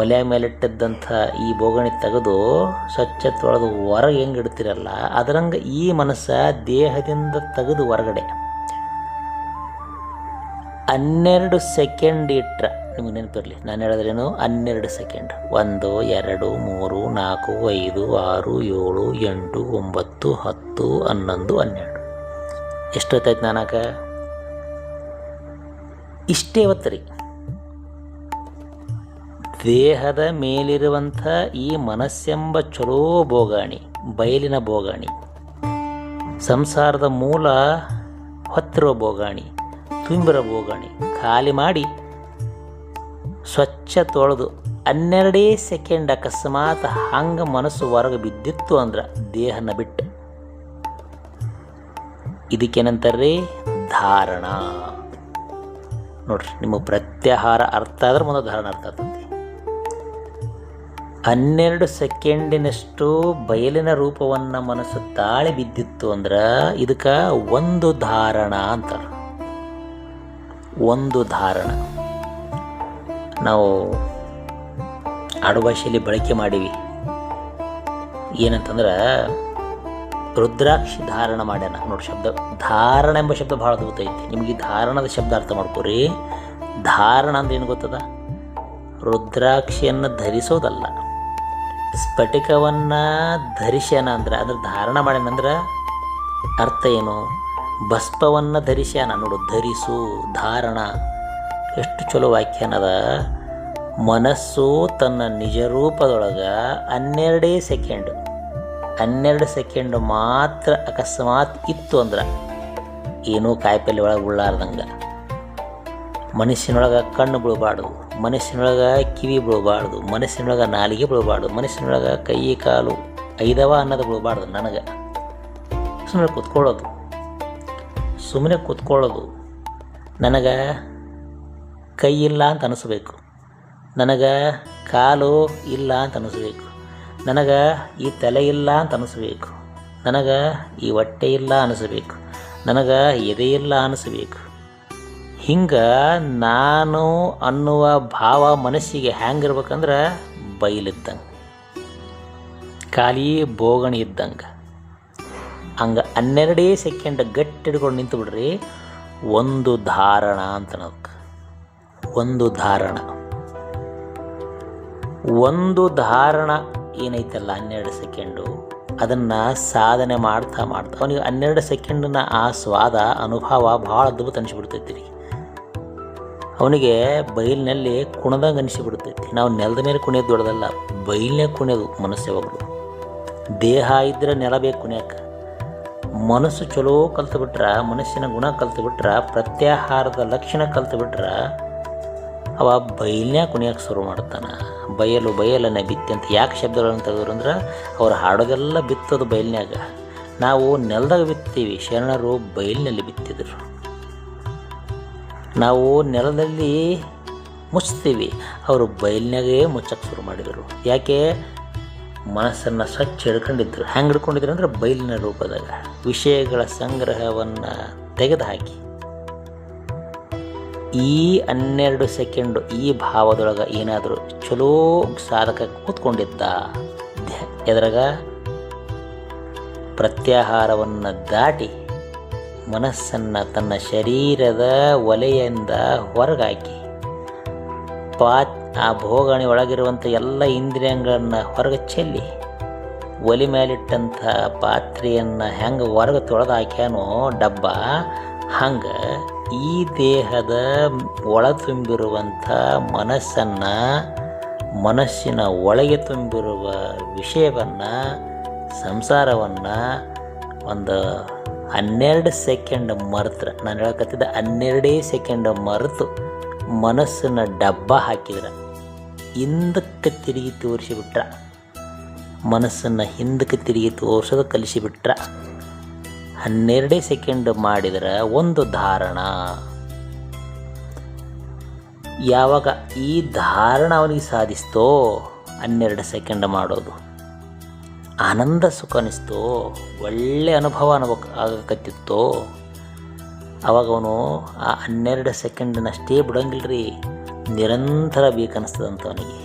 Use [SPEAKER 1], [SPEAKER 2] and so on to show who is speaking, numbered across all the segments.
[SPEAKER 1] ಒಲೆ ಮೇಲಿಟ್ಟಿದ್ದಂಥ ಈ ಬೋಗಣಿ ತೆಗೆದು ಸ್ವಚ್ಛತೆ ಹೊರಗೆ ಹೆಂಗೆ ಇಡ್ತಿರಲ್ಲ ಅದರಂಗೆ ಈ ಮನಸ್ಸ ದೇಹದಿಂದ ತೆಗೆದು ಹೊರಗಡೆ ಹನ್ನೆರಡು ಸೆಕೆಂಡ್ ಇಟ್ರ ನಿಮ್ಗೆ ನೆನಪಿರಲಿ ನಾನು ಹೇಳಿದ್ರೇನು ಹನ್ನೆರಡು ಸೆಕೆಂಡ್ ಒಂದು ಎರಡು ಮೂರು ನಾಲ್ಕು ಐದು ಆರು ಏಳು ಎಂಟು ಒಂಬತ್ತು ಹತ್ತು ಹನ್ನೊಂದು ಹನ್ನೆರಡು ಎಷ್ಟೊತ್ತಾಯ್ತು ನಾನಾಕ ಇಷ್ಟೇ ಹೊತ್ತು ರೀ ದೇಹದ ಮೇಲಿರುವಂಥ ಈ ಮನಸ್ಸೆಂಬ ಚಲೋ ಬೋಗಾಣಿ ಬಯಲಿನ ಬೋಗಾಣಿ ಸಂಸಾರದ ಮೂಲ ಹೊತ್ತಿರೋ ಬೋಗಾಣಿ ತುಂಬಿರೋ ಬೋಗಾಣಿ ಖಾಲಿ ಮಾಡಿ ಸ್ವಚ್ಛ ತೊಳೆದು ಹನ್ನೆರಡೇ ಸೆಕೆಂಡ್ ಅಕಸ್ಮಾತ್ ಹಂಗೆ ಮನಸ್ಸು ಹೊರಗೆ ಬಿದ್ದಿತ್ತು ಅಂದ್ರೆ ದೇಹನ ಬಿಟ್ಟು ಇದಕ್ಕೇನಂತಾರೆ ಧಾರಣ ನೋಡ್ರಿ ನಿಮ್ಮ ಪ್ರತ್ಯಾಹಾರ ಅರ್ಥ ಆದ್ರೆ ಮುಂದೆ ಧಾರಣ ಅರ್ಥ ಆಗ್ತದೆ ಹನ್ನೆರಡು ಸೆಕೆಂಡಿನಷ್ಟು ಬಯಲಿನ ರೂಪವನ್ನು ಮನಸ್ಸು ತಾಳಿ ಬಿದ್ದಿತ್ತು ಅಂದ್ರೆ ಇದಕ್ಕೆ ಒಂದು ಧಾರಣ ಅಂತಾರೆ ಒಂದು ಧಾರಣ ನಾವು ಭಾಷೆಯಲ್ಲಿ ಬಳಕೆ ಮಾಡಿವಿ ಏನಂತಂದ್ರೆ ರುದ್ರಾಕ್ಷಿ ಧಾರಣ ಮಾಡ್ಯಾನ ನೋಡಿ ಶಬ್ದ ಧಾರಣ ಎಂಬ ಶಬ್ದ ಭಾಳ ಅದ್ಭುತ ಐತಿ ನಿಮಗೆ ಧಾರಣದ ಶಬ್ದ ಅರ್ಥ ಮಾಡ್ಕೋರಿ ಧಾರಣ ಅಂದ್ರೆ ಏನು ಗೊತ್ತದ ರುದ್ರಾಕ್ಷಿಯನ್ನು ಧರಿಸೋದಲ್ಲ ಸ್ಫಟಿಕವನ್ನು ಧರಿಸ್ಯಾನ ಅಂದ್ರೆ ಅದ್ರ ಧಾರಣ ಮಾಡ್ಯಾನಂದ್ರೆ ಅರ್ಥ ಏನು ಭಸ್ಪವನ್ನು ಧರಿಸ್ಯಾನ ನೋಡು ಧರಿಸು ಧಾರಣ ಎಷ್ಟು ಚಲೋ ವಾಕ್ಯನದ ಮನಸ್ಸು ತನ್ನ ನಿಜ ರೂಪದೊಳಗೆ ಹನ್ನೆರಡೇ ಸೆಕೆಂಡ್ ಹನ್ನೆರಡು ಸೆಕೆಂಡ್ ಮಾತ್ರ ಅಕಸ್ಮಾತ್ ಇತ್ತು ಅಂದ್ರೆ ಏನೂ ಕಾಯಿಪಲ್ಲೆ ಒಳಗೆ ಉಳ್ಳಾರ್ದಂಗೆ ಮನಸ್ಸಿನೊಳಗೆ ಕಣ್ಣು ಬೀಳಬಾರ್ದು ಮನಸ್ಸಿನೊಳಗೆ ಕಿವಿ ಬೀಳಬಾರ್ದು ಮನಸ್ಸಿನೊಳಗೆ ನಾಲಿಗೆ ಬೀಳಬಾರ್ದು ಮನಸ್ಸಿನೊಳಗೆ ಕೈ ಕಾಲು ಐದವ ಅನ್ನೋದು ಬೀಳಬಾರ್ದು ನನಗೆ ಸುಮ್ಮನೆ ಕೂತ್ಕೊಳ್ಳೋದು ಸುಮ್ಮನೆ ಕೂತ್ಕೊಳ್ಳೋದು ನನಗೆ ಕೈ ಇಲ್ಲ ಅಂತ ಅನಿಸ್ಬೇಕು ನನಗೆ ಕಾಲು ಇಲ್ಲ ಅಂತ ಅನಿಸ್ಬೇಕು ನನಗೆ ಈ ತಲೆ ಇಲ್ಲ ಅಂತ ಅನಿಸ್ಬೇಕು ನನಗೆ ಈ ಹೊಟ್ಟೆ ಇಲ್ಲ ಅನಿಸ್ಬೇಕು ನನಗೆ ಎದೆ ಇಲ್ಲ ಅನಿಸ್ಬೇಕು ಹಿಂಗೆ ನಾನು ಅನ್ನುವ ಭಾವ ಮನಸ್ಸಿಗೆ ಹ್ಯಾಂಗಿರ್ಬೇಕಂದ್ರೆ ಬೈಲಿದ್ದಂಗೆ ಖಾಲಿ ಬೋಗಣಿ ಇದ್ದಂಗೆ ಹಂಗೆ ಹನ್ನೆರಡೇ ಸೆಕೆಂಡ್ ಗಟ್ಟಿ ಹಿಡ್ಕೊಂಡು ನಿಂತು ಬಿಡ್ರಿ ಒಂದು ಧಾರಣ ಅಂತ ಅದಕ್ಕೆ ಒಂದು ಧಾರಣ ಒಂದು ಧಾರಣ ಏನೈತಲ್ಲ ಹನ್ನೆರಡು ಸೆಕೆಂಡು ಅದನ್ನು ಸಾಧನೆ ಮಾಡ್ತಾ ಮಾಡ್ತಾ ಅವನಿಗೆ ಹನ್ನೆರಡು ಸೆಕೆಂಡನ್ನ ಆ ಸ್ವಾದ ಅನುಭವ ಭಾಳ ಅದ್ಭುತ ಅನಿಸ್ಬಿಡ್ತೈತಿ ರೀ ಅವನಿಗೆ ಬೈಲಿನಲ್ಲಿ ಕುಣದಂಗೆ ಅನಿಸಿಬಿಡ್ತೈತಿ ನಾವು ನೆಲದ ಮೇಲೆ ಕುಣಿಯೋದು ದೊಡ್ಡದಲ್ಲ ಬೈಲನ್ನೇ ಕುಣಿಯೋದು ಮನಸ್ಸೇ ಯಾವಾಗಲೂ ದೇಹ ಇದ್ರೆ ನೆಲ ಬೇಕು ಕುಣಿಯಕ್ಕೆ ಮನಸ್ಸು ಚಲೋ ಕಲ್ತು ಬಿಟ್ರೆ ಮನಸ್ಸಿನ ಗುಣ ಕಲ್ತು ಬಿಟ್ರೆ ಪ್ರತ್ಯಾಹಾರದ ಲಕ್ಷಣ ಕಲ್ತು ಅವ ಬೈಲ್ನ್ಯಾಗ ಕುಣಿಯೋಕ್ಕೆ ಶುರು ಮಾಡ್ತಾನೆ ಬಯಲು ಬಯಲನ್ನೇ ಬಿತ್ತಿ ಅಂತ ಯಾಕೆ ಶಬ್ದಗಳನ್ನು ತೆಗೆದ್ರು ಅಂದ್ರೆ ಅವ್ರು ಹಾಡೋದೆಲ್ಲ ಬಿತ್ತೋದು ಬಯಲಿನಾಗ ನಾವು ನೆಲದಾಗ ಬಿತ್ತೀವಿ ಶರಣರು ಬಯಲಿನಲ್ಲಿ ಬಿತ್ತಿದ್ರು ನಾವು ನೆಲದಲ್ಲಿ ಮುಚ್ತೀವಿ ಅವರು ಬಯಲಿನಾಗೇ ಮುಚ್ಚಕ್ಕೆ ಶುರು ಮಾಡಿದರು ಯಾಕೆ ಮನಸ್ಸನ್ನು ಸ್ವಚ್ಛ ಹಿಡ್ಕೊಂಡಿದ್ದರು ಹೆಂಗೆ ಹಿಡ್ಕೊಂಡಿದ್ರು ಅಂದರೆ ಬಯಲಿನ ರೂಪದಾಗ ವಿಷಯಗಳ ಸಂಗ್ರಹವನ್ನು ತೆಗೆದುಹಾಕಿ ಈ ಹನ್ನೆರಡು ಸೆಕೆಂಡು ಈ ಭಾವದೊಳಗೆ ಏನಾದರೂ ಚಲೋ ಸಾಧಕ ಕೂತ್ಕೊಂಡಿದ್ದ ಎದ್ರಾಗ ಪ್ರತ್ಯಾಹಾರವನ್ನು ದಾಟಿ ಮನಸ್ಸನ್ನು ತನ್ನ ಶರೀರದ ಒಲೆಯಿಂದ ಹೊರಗಾಕಿ ಪಾತ್ ಆ ಭೋಗಣಿ ಒಳಗಿರುವಂಥ ಎಲ್ಲ ಇಂದ್ರಿಯಗಳನ್ನು ಹೊರಗೆ ಚೆಲ್ಲಿ ಒಲೆ ಮೇಲಿಟ್ಟಂಥ ಪಾತ್ರೆಯನ್ನು ಹೆಂಗೆ ಹೊರಗೆ ತೊಳೆದು ಹಾಕ್ಯಾನೋ ಡಬ್ಬ ಹಂಗೆ ಈ ದೇಹದ ಒಳ ತುಂಬಿರುವಂಥ ಮನಸ್ಸನ್ನು ಮನಸ್ಸಿನ ಒಳಗೆ ತುಂಬಿರುವ ವಿಷಯವನ್ನು ಸಂಸಾರವನ್ನು ಒಂದು ಹನ್ನೆರಡು ಸೆಕೆಂಡ್ ಮರೆತ್ರ ನಾನು ಹೇಳಕತ್ತಿದ್ದ ಹನ್ನೆರಡೇ ಸೆಕೆಂಡ್ ಮರೆತು ಮನಸ್ಸನ್ನು ಡಬ್ಬ ಹಾಕಿದ್ರೆ ಹಿಂದಕ್ಕೆ ತಿರುಗಿ ತೋರಿಸಿಬಿಟ್ರ ಮನಸ್ಸನ್ನು ಹಿಂದಕ್ಕೆ ತಿರುಗಿ ತೋರಿಸೋದು ಕಲಿಸಿಬಿಟ್ರ ಹನ್ನೆರಡೇ ಸೆಕೆಂಡ್ ಮಾಡಿದರೆ ಒಂದು ಧಾರಣ ಯಾವಾಗ ಈ ಧಾರಣ ಅವನಿಗೆ ಸಾಧಿಸ್ತೋ ಹನ್ನೆರಡು ಸೆಕೆಂಡ್ ಮಾಡೋದು ಆನಂದ ಸುಖ ಅನ್ನಿಸ್ತು ಒಳ್ಳೆ ಅನುಭವ ಅನ್ಬೇಕು ಆಗಕತ್ತಿತ್ತು ಅವಾಗ ಅವನು ಆ ಹನ್ನೆರಡು ಸೆಕೆಂಡ್ನಷ್ಟೇ ಬಿಡೋಂಗಿಲ್ರಿ ನಿರಂತರ ಬೇಕನ್ನಿಸ್ತದಂತ ಅವನಿಗೆ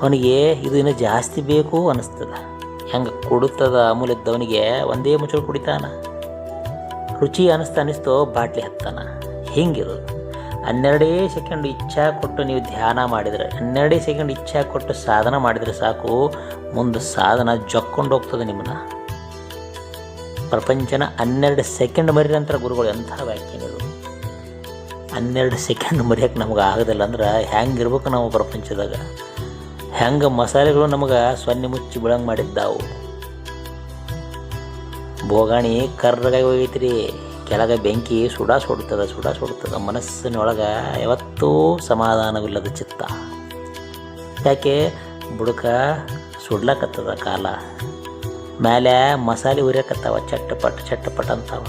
[SPEAKER 1] ಅವನಿಗೆ ಇದು ಇನ್ನೂ ಜಾಸ್ತಿ ಬೇಕು ಅನ್ನಿಸ್ತದ ಹೆಂಗೆ ಕೊಡುತ್ತದ ಅಮೂಲ್ಯದವನಿಗೆ ಒಂದೇ ಮುಚ್ಚಳು ಕುಡಿತಾನ ರುಚಿ ಅನ್ನಿಸ್ತಾ ಅನ್ನಿಸ್ತೋ ಬಾಟ್ಲಿ ಹತ್ತಾನ ಹಿಂಗಿರೋದು ಹನ್ನೆರಡೇ ಸೆಕೆಂಡ್ ಇಚ್ಛಾ ಕೊಟ್ಟು ನೀವು ಧ್ಯಾನ ಮಾಡಿದರೆ ಹನ್ನೆರಡೇ ಸೆಕೆಂಡ್ ಇಚ್ಛಾ ಕೊಟ್ಟು ಸಾಧನ ಮಾಡಿದರೆ ಸಾಕು ಮುಂದೆ ಸಾಧನ ಜೊಕ್ಕೊಂಡು ಹೋಗ್ತದೆ ನಿಮ್ಮನ್ನ ಪ್ರಪಂಚನ ಹನ್ನೆರಡು ಸೆಕೆಂಡ್ ಮರಿ ನಂತರ ಗುರುಗಳು ಎಂಥ ವ್ಯಾಖ್ಯಾನಿಗಳು ಹನ್ನೆರಡು ಸೆಕೆಂಡ್ ಮರಿಯೋಕ್ಕೆ ನಮಗೆ ಆಗೋದಿಲ್ಲ ಅಂದ್ರೆ ಹೆಂಗಿರ್ಬೇಕು ನಾವು ಪ್ರಪಂಚದಾಗ ಹೆಂಗೆ ಮಸಾಲೆಗಳು ನಮಗೆ ಸೊನ್ನೆ ಮುಚ್ಚಿ ಬಿಳಂಗೆ ಮಾಡಿದ್ದಾವು ಬೋಗಾಣಿ ಕರ್ರಗಾಗಿ ಹೋಗೈತ್ರಿ ಕೆಳಗೆ ಬೆಂಕಿ ಸುಡಾ ಸುಡ್ತದೆ ಸುಡಾ ಸುಡ್ತದೆ ಮನಸ್ಸಿನೊಳಗೆ ಯಾವತ್ತೂ ಸಮಾಧಾನವಿಲ್ಲದ ಚಿತ್ತ ಯಾಕೆ ಬುಡಕ ಸುಡ್ಲಕತ್ತದ ಕಾಲ ಮೇಲೆ ಮಸಾಲೆ ಉರಿಯಕತ್ತವ ಚಟ್ಟಪಟ್ ಚಟ್ಟಪಟ್ ಅಂತಾವ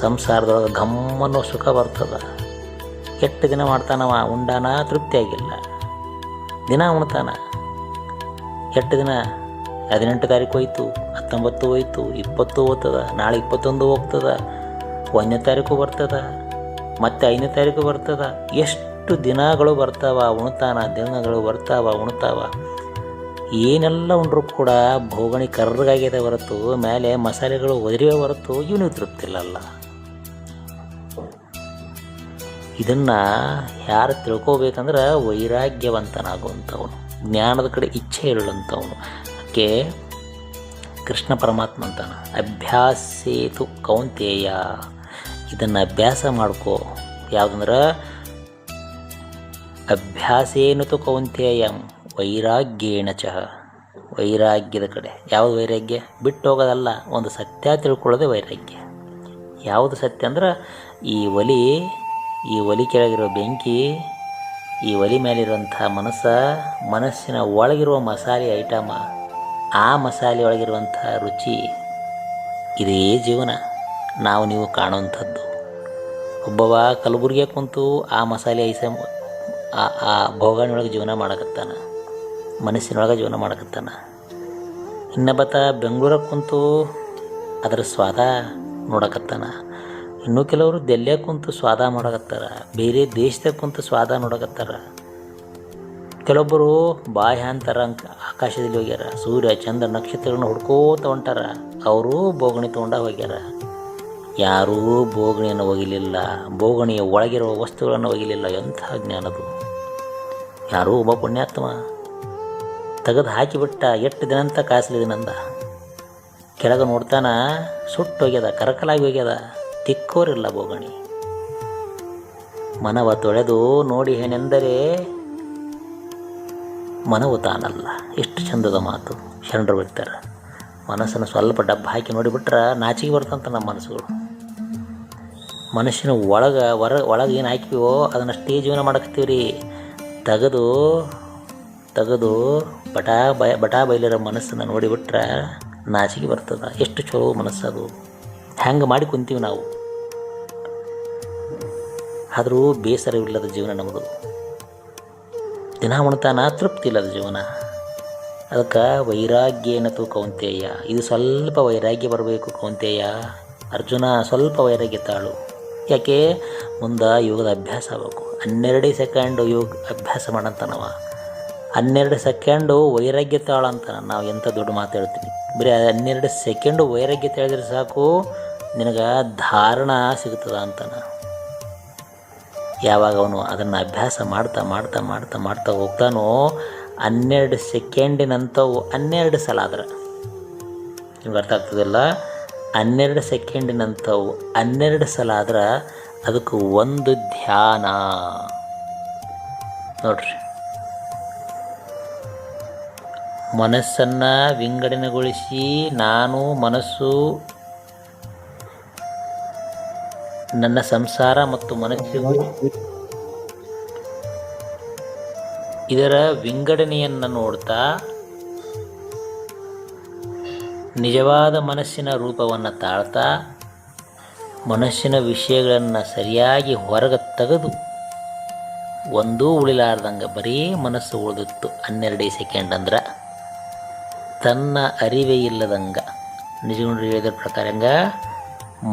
[SPEAKER 1] ಸಂಸಾರದೊಳಗೆ ಗಮ್ಮನ್ನು ಸುಖ ಬರ್ತದ ಎಟ್ಟು ದಿನ ಮಾಡ್ತಾನವ ಉಂಡಾನ ತೃಪ್ತಿಯಾಗಿಲ್ಲ ದಿನ ಉಣ್ತಾನ ಎಷ್ಟು ದಿನ ಹದಿನೆಂಟು ತಾರೀಕು ಹೋಯ್ತು ಹತ್ತೊಂಬತ್ತು ಹೋಯ್ತು ಇಪ್ಪತ್ತು ಹೋಗ್ತದ ನಾಳೆ ಇಪ್ಪತ್ತೊಂದು ಹೋಗ್ತದ ಒಂದನೇ ತಾರೀಕು ಬರ್ತದ ಮತ್ತು ಐದನೇ ತಾರೀಕು ಬರ್ತದ ಎಷ್ಟು ದಿನಗಳು ಬರ್ತಾವ ಉಣ್ತಾನ ದಿನಗಳು ಬರ್ತಾವ ಉಣ್ತಾವ ಏನೆಲ್ಲ ಉಂಡ್ರೂ ಕೂಡ ಭೋಗಣಿ ಕರ್ರಗಾಗಿದೆ ಹೊರತು ಮೇಲೆ ಮಸಾಲೆಗಳು ಒದರಿವೆ ಹೊರತು ಇವನಿಗೆ ತೃಪ್ತಿಲ್ಲಲ್ಲ ಇದನ್ನು ಯಾರು ತಿಳ್ಕೋಬೇಕಂದ್ರೆ ವೈರಾಗ್ಯವಂತನಾಗುವಂಥವನು ಜ್ಞಾನದ ಕಡೆ ಇಚ್ಛೆ ಇರುವಂಥವನು ಅದಕ್ಕೆ ಕೃಷ್ಣ ಪರಮಾತ್ಮ ಅಂತಾನೆ ಅಭ್ಯಾಸೇತು ಕೌಂತೇಯ ಇದನ್ನು ಅಭ್ಯಾಸ ಮಾಡ್ಕೋ ಯಾವುದಂದ್ರೆ ಅಭ್ಯಾಸೇನು ತು ಕೌಂತ್ಯಯಂ ವೈರಾಗ್ಯೇಣ ಚಹ ವೈರಾಗ್ಯದ ಕಡೆ ಯಾವುದು ವೈರಾಗ್ಯ ಬಿಟ್ಟು ಹೋಗೋದಲ್ಲ ಒಂದು ಸತ್ಯ ತಿಳ್ಕೊಳ್ಳೋದೇ ವೈರಾಗ್ಯ ಯಾವುದು ಸತ್ಯ ಅಂದ್ರೆ ಈ ಒಲಿ ಈ ಒಲಿ ಕೆಳಗಿರೋ ಬೆಂಕಿ ಈ ಒಲಿ ಮೇಲಿರುವಂಥ ಮನಸ್ಸ ಮನಸ್ಸಿನ ಒಳಗಿರುವ ಮಸಾಲೆ ಐಟಮ ಆ ಮಸಾಲೆ ಒಳಗಿರುವಂಥ ರುಚಿ ಇದೇ ಜೀವನ ನಾವು ನೀವು ಕಾಣುವಂಥದ್ದು ಒಬ್ಬವ ಕಲಬುರ್ಗಿಯ ಕುಂತು ಆ ಮಸಾಲೆ ಐಸ ಆ ಭೋಗಾಣಿಯೊಳಗೆ ಜೀವನ ಮಾಡಕತ್ತಾನ ಮನಸ್ಸಿನೊಳಗೆ ಜೀವನ ಮಾಡಕತ್ತಾನ ಇನ್ನೊಬ್ಬತ ಬೆಂಗಳೂರಿಗೆ ಕುಂತು ಅದರ ಸ್ವಾದ ನೋಡಕತ್ತಾನ ಇನ್ನೂ ಕೆಲವರು ದೆಲ್ಯ ಕುಂತು ಸ್ವಾದ ಮಾಡಕತ್ತಾರ ಬೇರೆ ದೇಶದಾಗ ಕುಂತು ಸ್ವಾದ ನೋಡಕತ್ತಾರ ಕೆಲವೊಬ್ಬರು ಬಾಯಿ ಅಂತಾರ ಆಕಾಶದಲ್ಲಿ ಹೋಗ್ಯಾರ ಸೂರ್ಯ ಚಂದ್ರ ನಕ್ಷತ್ರಗಳನ್ನ ಹುಡ್ಕೋತ ಹೊಂಟಾರ ಅವರು ಬೋಗಣಿ ತೊಗೊಂಡ ಹೋಗ್ಯಾರ ಯಾರೂ ಬೋಗಣಿಯನ್ನು ಒಗಿಲಿಲ್ಲ ಬೋಗಣಿಯ ಒಳಗಿರುವ ವಸ್ತುಗಳನ್ನು ಒಗಿಲಿಲ್ಲ ಎಂಥ ಜ್ಞಾನದು ಯಾರೂ ಒಬ್ಬ ಪುಣ್ಯಾತ್ಮ ತೆಗೆದು ಹಾಕಿಬಿಟ್ಟ ಎಟ್ಟು ದಿನ ಅಂತ ನಂದ ಕೆಳಗೆ ನೋಡ್ತಾನ ಸುಟ್ಟೋಗ್ಯದ ಕರಕಲಾಗಿ ಹೋಗ್ಯದ ತಿಕ್ಕೋರಿಲ್ಲ ಬೋಗಣಿ ಮನವ ತೊಳೆದು ನೋಡಿ ಏನೆಂದರೆ ಮನವು ತಾನಲ್ಲ ಎಷ್ಟು ಚಂದದ ಮಾತು ಶರಣರು ಬಿಡ್ತಾರೆ ಮನಸ್ಸನ್ನು ಸ್ವಲ್ಪ ಡಬ್ಬ ಹಾಕಿ ನೋಡಿಬಿಟ್ರೆ ನಾಚಿಗೆ ಬರ್ತಂತ ನಮ್ಮ ಮನಸ್ಸುಗಳು ಮನುಷ್ಯನ ಒಳಗೆ ಹೊರ ಒಳಗೆ ಏನು ಹಾಕಿವೋ ಅಷ್ಟೇ ಜೀವನ ಮಾಡಕತ್ತೀವಿ ರೀ ತೆಗೆದು ತೆಗೆದು ಬಟಾ ಬಯ ಬಟಾ ಬೈಲಿರೋ ಮನಸ್ಸನ್ನು ನೋಡಿಬಿಟ್ರೆ ನಾಚಿಕೆ ಬರ್ತದೆ ಎಷ್ಟು ಚಲೋ ಮನಸ್ಸದು ಹೆಂಗೆ ಮಾಡಿ ಕುಂತೀವಿ ನಾವು ಆದರೂ ಬೇಸರವಿಲ್ಲದ ಜೀವನ ನಮ್ಮದು ದಿನ ಉಣ್ತಾನ ತೃಪ್ತಿ ಇಲ್ಲದ ಜೀವನ ಅದಕ್ಕೆ ವೈರಾಗ್ಯ ತು ಕೌಂತೇಯ ಇದು ಸ್ವಲ್ಪ ವೈರಾಗ್ಯ ಬರಬೇಕು ಕೌಂತೇಯ ಅರ್ಜುನ ಸ್ವಲ್ಪ ವೈರಾಗ್ಯ ತಾಳು ಯಾಕೆ ಮುಂದೆ ಯೋಗದ ಅಭ್ಯಾಸ ಆಗಬೇಕು ಹನ್ನೆರಡು ಸೆಕೆಂಡು ಯೋಗ ಅಭ್ಯಾಸ ಮಾಡಂತನವ ಹನ್ನೆರಡು ಸೆಕೆಂಡು ವೈರಾಗ್ಯ ತಾಳಂತಾನ ನಾವು ಎಂಥ ದೊಡ್ಡ ಮಾತಾಡ್ತೀವಿ ಬರೀ ಹನ್ನೆರಡು ಸೆಕೆಂಡು ವೈರಾಗ್ಯ ತಾಳಿದ್ರೆ ಸಾಕು ನಿನಗೆ ಧಾರಣ ಸಿಗ್ತದ ಅಂತಾನ ಯಾವಾಗ ಅವನು ಅದನ್ನು ಅಭ್ಯಾಸ ಮಾಡ್ತಾ ಮಾಡ್ತಾ ಮಾಡ್ತಾ ಮಾಡ್ತಾ ಹೋಗ್ತಾನೋ ಹನ್ನೆರಡು ಸೆಕೆಂಡಿನಂಥವು ಹನ್ನೆರಡು ಸಲ ಆದ್ರೆ ನಿಮ್ಗೆ ಅರ್ಥ ಆಗ್ತದಲ್ಲ ಹನ್ನೆರಡು ಸೆಕೆಂಡಿನಂಥವು ಹನ್ನೆರಡು ಸಲ ಆದ್ರೆ ಅದಕ್ಕೆ ಒಂದು ಧ್ಯಾನ ನೋಡ್ರಿ ಮನಸ್ಸನ್ನು ವಿಂಗಡಣೆಗೊಳಿಸಿ ನಾನು ಮನಸ್ಸು ನನ್ನ ಸಂಸಾರ ಮತ್ತು ಮನಸ್ಸಿಗೂ ಇದರ ವಿಂಗಡಣೆಯನ್ನು ನೋಡ್ತಾ ನಿಜವಾದ ಮನಸ್ಸಿನ ರೂಪವನ್ನು ತಾಳ್ತಾ ಮನಸ್ಸಿನ ವಿಷಯಗಳನ್ನು ಸರಿಯಾಗಿ ಹೊರಗೆ ತೆಗೆದು ಒಂದೂ ಉಳಿಲಾರ್ದಂಗೆ ಬರೀ ಮನಸ್ಸು ಉಳಿದಿತ್ತು ಹನ್ನೆರಡೇ ಸೆಕೆಂಡ್ ಅಂದ್ರೆ ತನ್ನ ಅರಿವೇ ಇಲ್ಲದಂಗ ನಿಜಗುಂಡ್ರು ಹೇಳಿದ ಪ್ರಕಾರಂಗ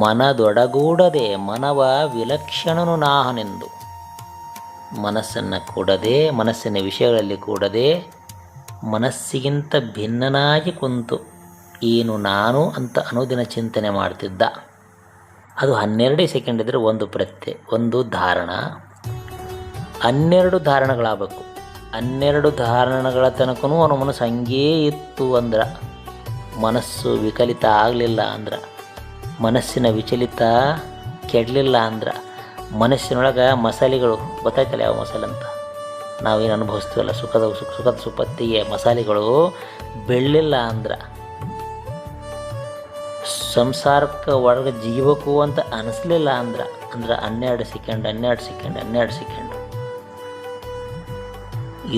[SPEAKER 1] ಮನದೊಡಗೂಡದೆ ಮನವ ವಿಲಕ್ಷಣನು ನಾಹನೆಂದು ಮನಸ್ಸನ್ನು ಕೂಡದೆ ಮನಸ್ಸಿನ ವಿಷಯಗಳಲ್ಲಿ ಕೂಡದೆ ಮನಸ್ಸಿಗಿಂತ ಭಿನ್ನನಾಗಿ ಕುಂತು ಏನು ನಾನು ಅಂತ ಅನುದಿನ ಚಿಂತನೆ ಮಾಡ್ತಿದ್ದ ಅದು ಹನ್ನೆರಡೇ ಸೆಕೆಂಡ್ ಇದ್ದರೆ ಒಂದು ಪ್ರತ್ಯೆ ಒಂದು ಧಾರಣ ಹನ್ನೆರಡು ಧಾರಣಗಳಾಗಬೇಕು ಹನ್ನೆರಡು ಧಾರಣಗಳ ತನಕೂ ಅವನ ಮನಸ್ಸು ಹಂಗೇ ಇತ್ತು ಅಂದ್ರೆ ಮನಸ್ಸು ವಿಕಲಿತ ಆಗಲಿಲ್ಲ ಅಂದ್ರೆ ಮನಸ್ಸಿನ ವಿಚಲಿತ ಕೆಡಲಿಲ್ಲ ಅಂದ್ರೆ ಮನಸ್ಸಿನೊಳಗೆ ಮಸಾಲೆಗಳು ಗೊತ್ತಾಯ್ತಲ್ಲ ಯಾವ ಮಸಾಲೆ ಅಂತ ನಾವೇನು ಅನುಭವಿಸ್ತೀವಲ್ಲ ಸುಖದ ಸುಖ ಸುಖದ ಸುಪತ್ತಿಗೆ ಮಸಾಲೆಗಳು ಬೆಳ್ಳಿಲ್ಲ ಅಂದ್ರೆ ಸಂಸಾರಕ್ಕೆ ಒಳಗೆ ಜೀವಕ್ಕೂ ಅಂತ ಅನಿಸ್ಲಿಲ್ಲ ಅಂದ್ರೆ ಅಂದ್ರೆ ಹನ್ನೆರಡು ಸೆಕೆಂಡ್ ಹನ್ನೆರಡು ಸೆಕೆಂಡ್ ಹನ್ನೆರಡು ಸೆಕೆಂಡ್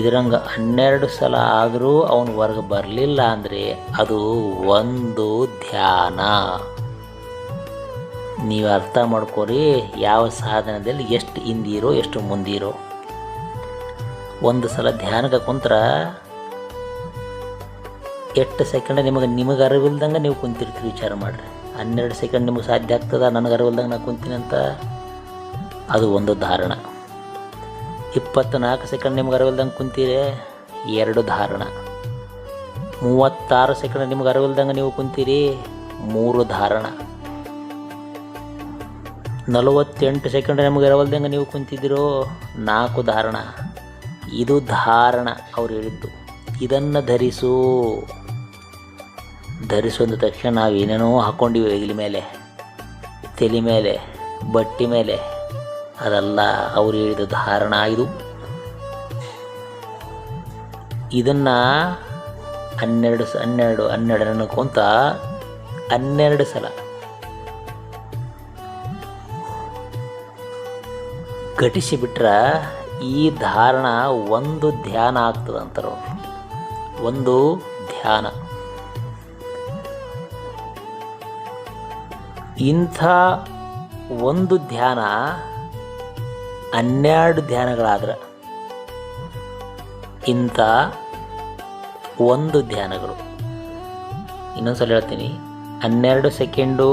[SPEAKER 1] ಇದ್ರಂಗೆ ಹನ್ನೆರಡು ಸಲ ಆದರೂ ಅವನ ವರ್ಗ ಬರಲಿಲ್ಲ ಅಂದರೆ ಅದು ಒಂದು ಧ್ಯಾನ ನೀವು ಅರ್ಥ ಮಾಡ್ಕೋರಿ ಯಾವ ಸಾಧನದಲ್ಲಿ ಎಷ್ಟು ಹಿಂದಿರೋ ಎಷ್ಟು ಮುಂದಿರೋ ಒಂದು ಸಲ ಧ್ಯಾನಕ್ಕೆ ಕುಂತ್ರ ಎಷ್ಟು ಸೆಕೆಂಡ್ ನಿಮಗೆ ನಿಮಗೆ ಅರಿವಿಲ್ದಂಗೆ ನೀವು ಕುಂತಿರ್ತೀರಿ ವಿಚಾರ ಮಾಡಿರಿ ಹನ್ನೆರಡು ಸೆಕೆಂಡ್ ನಿಮಗೆ ಸಾಧ್ಯ ಆಗ್ತದೆ ನನಗೆ ಅರಿವಿಲ್ದಂಗೆ ನಾನು ಕುಂತೀನಿ ಅಂತ ಅದು ಒಂದು ಧಾರಣ ನಾಲ್ಕು ಸೆಕೆಂಡ್ ನಿಮ್ಗೆ ಅರಿವಿಲ್ದಂಗೆ ಕುಂತೀರಿ ಎರಡು ಧಾರಣ ಮೂವತ್ತಾರು ಸೆಕೆಂಡ್ ನಿಮ್ಗೆ ಅರಿವಿಲ್ದಂಗೆ ನೀವು ಕುಂತೀರಿ ಮೂರು ಧಾರಣ ನಲವತ್ತೆಂಟು ಸೆಕೆಂಡ್ ನಿಮ್ಗೆ ಅರಿವಿಲ್ದಂಗೆ ನೀವು ಕುಂತಿದ್ದೀರೋ ನಾಲ್ಕು ಧಾರಣ ಇದು ಧಾರಣ ಅವ್ರು ಹೇಳಿದ್ದು ಇದನ್ನು ಧರಿಸು ಧರಿಸಿದ ತಕ್ಷಣ ನಾವು ಏನೇನೋ ಹಾಕ್ಕೊಂಡಿವಿ ಹೆಗಲ ಮೇಲೆ ತಲೆ ಮೇಲೆ ಬಟ್ಟೆ ಮೇಲೆ ಅದೆಲ್ಲ ಅವರು ಹೇಳಿದ ಧಾರಣ ಇದು ಇದನ್ನು ಹನ್ನೆರಡು ಸ ಹನ್ನೆರಡು ಹನ್ನೆರಡು ಅನ್ನೋಕ್ಕಂತ ಹನ್ನೆರಡು ಸಲ ಘಟಿಸಿಬಿಟ್ರೆ ಈ ಧಾರಣ ಒಂದು ಧ್ಯಾನ ಆಗ್ತದೆ ಅಂತಾರೆ ಒಂದು ಧ್ಯಾನ ಇಂಥ ಒಂದು ಧ್ಯಾನ ಹನ್ನೆರಡು ಧ್ಯಾನಗಳಾದ್ರೆ ಇಂಥ ಒಂದು ಧ್ಯಾನಗಳು ಇನ್ನೊಂದು ಸಲ ಹೇಳ್ತೀನಿ ಹನ್ನೆರಡು ಸೆಕೆಂಡು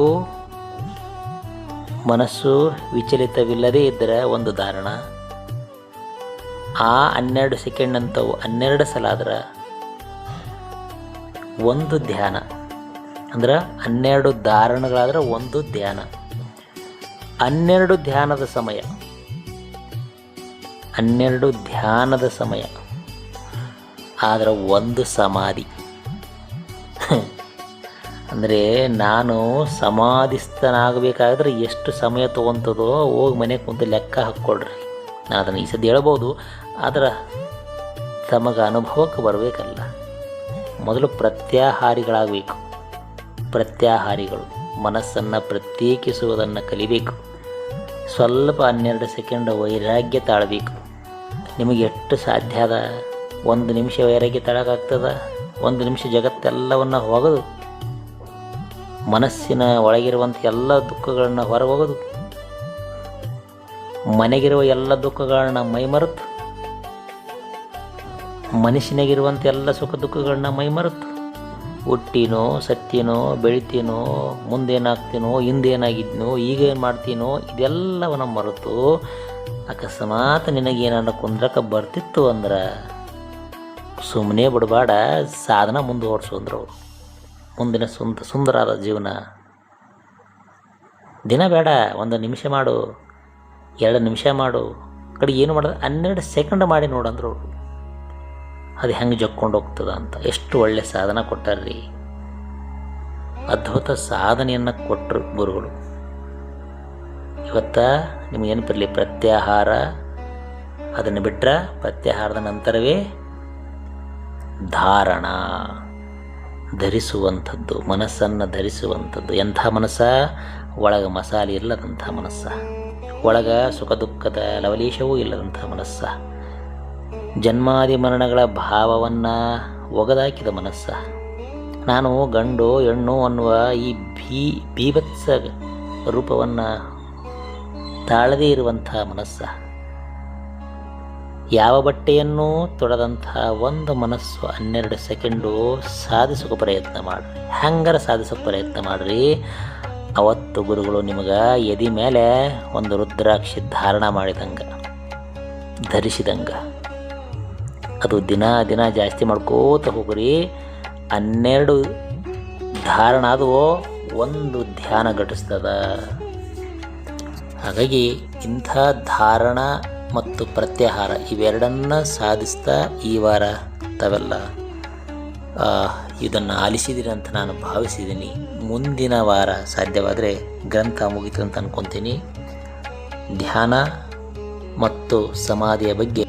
[SPEAKER 1] ಮನಸ್ಸು ವಿಚಲಿತವಿಲ್ಲದೇ ಇದ್ದರೆ ಒಂದು ಧಾರಣ ಆ ಹನ್ನೆರಡು ಸೆಕೆಂಡ್ ಅಂತವು ಹನ್ನೆರಡು ಸಲ ಆದ್ರೆ ಒಂದು ಧ್ಯಾನ ಅಂದ್ರೆ ಹನ್ನೆರಡು ಧಾರಣಗಳಾದರೆ ಒಂದು ಧ್ಯಾನ ಹನ್ನೆರಡು ಧ್ಯಾನದ ಸಮಯ ಹನ್ನೆರಡು ಧ್ಯಾನದ ಸಮಯ ಆದರೆ ಒಂದು ಸಮಾಧಿ ಅಂದರೆ ನಾನು ಸಮಾಧಿಸ್ತನಾಗಬೇಕಾದ್ರೆ ಎಷ್ಟು ಸಮಯ ತೊಗೊತದೋ ಹೋಗಿ ಮನೆಗೆ ಕುಂತು ಲೆಕ್ಕ ಹಾಕ್ಕೊಳ್ರಿ ನಾನು ಅದನ್ನು ಈ ಸದ್ದು ಹೇಳ್ಬೋದು ಆದರೆ ತಮಗೆ ಅನುಭವಕ್ಕೆ ಬರಬೇಕಲ್ಲ ಮೊದಲು ಪ್ರತ್ಯಾಹಾರಿಗಳಾಗಬೇಕು ಪ್ರತ್ಯಾಹಾರಿಗಳು ಮನಸ್ಸನ್ನು ಪ್ರತ್ಯೇಕಿಸುವುದನ್ನು ಕಲಿಬೇಕು ಸ್ವಲ್ಪ ಹನ್ನೆರಡು ಸೆಕೆಂಡ್ ವೈರಾಗ್ಯ ತಾಳಬೇಕು ನಿಮಗೆ ಎಷ್ಟು ಸಾಧ್ಯ ಅದ ಒಂದು ನಿಮಿಷ ವೈರಾಗ್ಯ ತಾಳೋಕ್ಕಾಗ್ತದ ಒಂದು ನಿಮಿಷ ಜಗತ್ತೆಲ್ಲವನ್ನು ಹೋಗೋದು ಮನಸ್ಸಿನ ಒಳಗಿರುವಂಥ ಎಲ್ಲ ದುಃಖಗಳನ್ನು ಹೊರಹೋಗೋದು ಮನೆಗಿರುವ ಎಲ್ಲ ದುಃಖಗಳನ್ನ ಮೈಮರೆತು ಮನುಷ್ಯನಿಗಿರುವಂಥ ಎಲ್ಲ ಸುಖ ದುಃಖಗಳನ್ನ ಮೈಮರೆತು ಹುಟ್ಟಿನೋ ಸತ್ತಿನೋ ಬೆಳಿತೀನೋ ಮುಂದೇನಾಗ್ತೀನೋ ಹಿಂದೇನಾಗಿದ್ನೋ ಈಗ ಏನು ಮಾಡ್ತೀನೋ ಇದೆಲ್ಲವನ್ನ ಮರೆತು ಅಕಸ್ಮಾತ್ ನಿನಗೇನಾರ ಕುಂದ್ರಕ ಬರ್ತಿತ್ತು ಅಂದ್ರೆ ಸುಮ್ಮನೆ ಬಿಡಬಾಡ ಸಾಧನ ಮುಂದುವರ್ಸು ಅಂದ್ರೆ ಅವರು ಮುಂದಿನ ಸುಂದ ಸುಂದರಾದ ಜೀವನ ದಿನ ಬೇಡ ಒಂದು ನಿಮಿಷ ಮಾಡು ಎರಡು ನಿಮಿಷ ಮಾಡು ಕಡೆ ಏನು ಮಾಡಿದ್ರೆ ಹನ್ನೆರಡು ಸೆಕೆಂಡ್ ಮಾಡಿ ನೋಡಂದ್ರು ಅವರು ಅದು ಹೆಂಗೆ ಜಕ್ಕೊಂಡು ಹೋಗ್ತದ ಅಂತ ಎಷ್ಟು ಒಳ್ಳೆಯ ಸಾಧನ ಕೊಟ್ಟಾರ್ರಿ ಅದ್ಭುತ ಸಾಧನೆಯನ್ನು ಕೊಟ್ಟರು ಗುರುಗಳು ಇವತ್ತು ನಿಮಗೇನು ಬರಲಿ ಪ್ರತ್ಯಾಹಾರ ಅದನ್ನು ಬಿಟ್ಟರೆ ಪ್ರತ್ಯಾಹಾರದ ನಂತರವೇ ಧಾರಣ ಧರಿಸುವಂಥದ್ದು ಮನಸ್ಸನ್ನು ಧರಿಸುವಂಥದ್ದು ಎಂಥ ಮನಸ್ಸ ಒಳಗೆ ಮಸಾಲೆ ಇಲ್ಲದಂಥ ಮನಸ್ಸ ಒಳಗೆ ಸುಖ ದುಃಖದ ಲವಲೀಶವೂ ಇಲ್ಲದಂಥ ಮನಸ್ಸ ಜನ್ಮಾದಿ ಮರಣಗಳ ಭಾವವನ್ನು ಒಗದಾಕಿದ ಮನಸ್ಸ ನಾನು ಗಂಡು ಹೆಣ್ಣು ಅನ್ನುವ ಈ ಭೀ ಬೀಭತ್ಸ ರೂಪವನ್ನು ತಾಳದೇ ಇರುವಂಥ ಮನಸ್ಸ ಯಾವ ಬಟ್ಟೆಯನ್ನೂ ತೊಡದಂಥ ಒಂದು ಮನಸ್ಸು ಹನ್ನೆರಡು ಸೆಕೆಂಡು ಸಾಧಿಸೋಕೆ ಪ್ರಯತ್ನ ಮಾಡಿರಿ ಹ್ಯಾಂಗರ ಸಾಧಿಸೋಕೆ ಪ್ರಯತ್ನ ಮಾಡಿರಿ ಅವತ್ತು ಗುರುಗಳು ನಿಮಗೆ ಎದಿ ಮೇಲೆ ಒಂದು ರುದ್ರಾಕ್ಷಿ ಧಾರಣ ಮಾಡಿದಂಗೆ ಧರಿಸಿದಂಗೆ ಅದು ದಿನ ದಿನ ಜಾಸ್ತಿ ಮಾಡ್ಕೋತ ಹೋಗ್ರಿ ಹನ್ನೆರಡು ಧಾರಣ ಅದು ಒಂದು ಧ್ಯಾನ ಘಟಿಸ್ತದ ಹಾಗಾಗಿ ಇಂಥ ಧಾರಣ ಮತ್ತು ಪ್ರತ್ಯಾಹಾರ ಇವೆರಡನ್ನು ಸಾಧಿಸ್ತಾ ಈ ವಾರ ತವೆಲ್ಲ ಇದನ್ನು ಆಲಿಸಿದಿರಿ ಅಂತ ನಾನು ಭಾವಿಸಿದ್ದೀನಿ ಮುಂದಿನ ವಾರ ಸಾಧ್ಯವಾದರೆ ಗ್ರಂಥ ಮುಗಿತು ಅಂತ ಅನ್ಕೊತೀನಿ ಧ್ಯಾನ ಮತ್ತು ಸಮಾಧಿಯ ಬಗ್ಗೆ